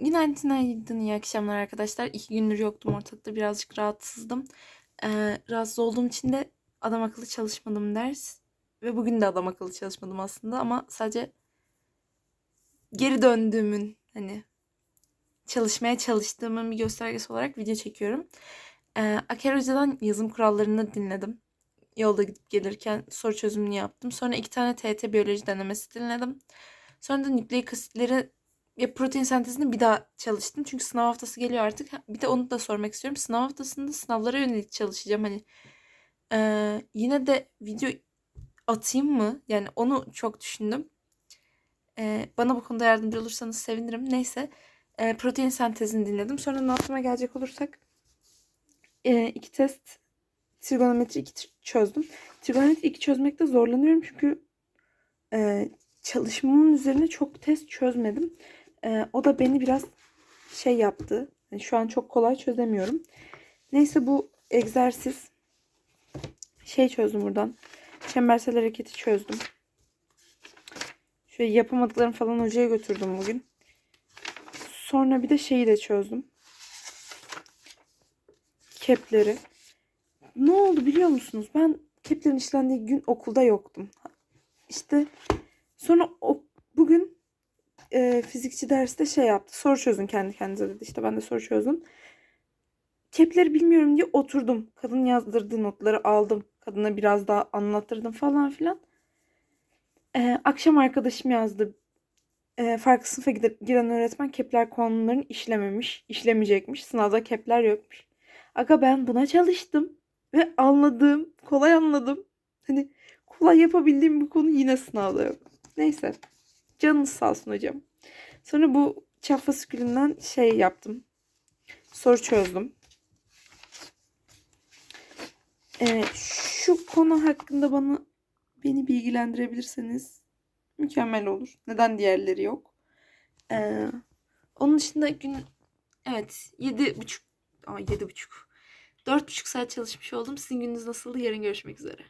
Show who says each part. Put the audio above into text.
Speaker 1: Günaydın, günaydın, iyi akşamlar arkadaşlar. İki gündür yoktum ortalıkta birazcık rahatsızdım. Ee, rahatsız olduğum için de adam akıllı çalışmadım ders. Ve bugün de adam akıllı çalışmadım aslında ama sadece geri döndüğümün hani çalışmaya çalıştığımın bir göstergesi olarak video çekiyorum. Ee, Aker Hoca'dan yazım kurallarını dinledim. Yolda gidip gelirken soru çözümünü yaptım. Sonra iki tane TET biyoloji denemesi dinledim. Sonra da nükleik asitleri ya protein sentezini bir daha çalıştım. Çünkü sınav haftası geliyor artık. Bir de onu da sormak istiyorum. Sınav haftasında sınavlara yönelik çalışacağım. Hani eee, yine de video atayım mı? Yani onu çok düşündüm. Eee, bana bu konuda yardımcı olursanız sevinirim. Neyse. eee, protein sentezini dinledim. Sonra notıma gelecek olursak eee, iki test trigonometri 2 çözdüm. Trigonometri 2 çözmekte zorlanıyorum çünkü eee, çalışmamın üzerine çok test çözmedim. Ee, o da beni biraz şey yaptı. Yani şu an çok kolay çözemiyorum. Neyse bu egzersiz şey çözdüm buradan. Çembersel hareketi çözdüm. Şöyle yapamadıklarım falan hocaya götürdüm bugün. Sonra bir de şeyi de çözdüm. Kepleri. Ne oldu biliyor musunuz? Ben keplerin işlendiği gün okulda yoktum. İşte sonra o, bugün e, fizikçi derste şey yaptı. Soru çözün kendi kendinize dedi. İşte ben de soru çözdüm. Kepleri bilmiyorum diye oturdum. Kadın yazdırdığı notları aldım. Kadına biraz daha anlattırdım falan filan. E, akşam arkadaşım yazdı. E, farklı sınıfa gidip giren öğretmen kepler konularını işlememiş. işlemeyecekmiş. Sınavda kepler yokmuş. Aga ben buna çalıştım. Ve anladım. Kolay anladım. Hani kolay yapabildiğim bir konu yine sınavda yok. Neyse. Canınız sağ olsun hocam. Sonra bu çap fasikülünden şey yaptım. Soru çözdüm. Ee, şu konu hakkında bana beni bilgilendirebilirseniz mükemmel olur. Neden diğerleri yok? Ee, onun dışında gün evet yedi buçuk Aa, yedi buçuk. Dört buçuk saat çalışmış oldum. Sizin gününüz nasıldı? Yarın görüşmek üzere.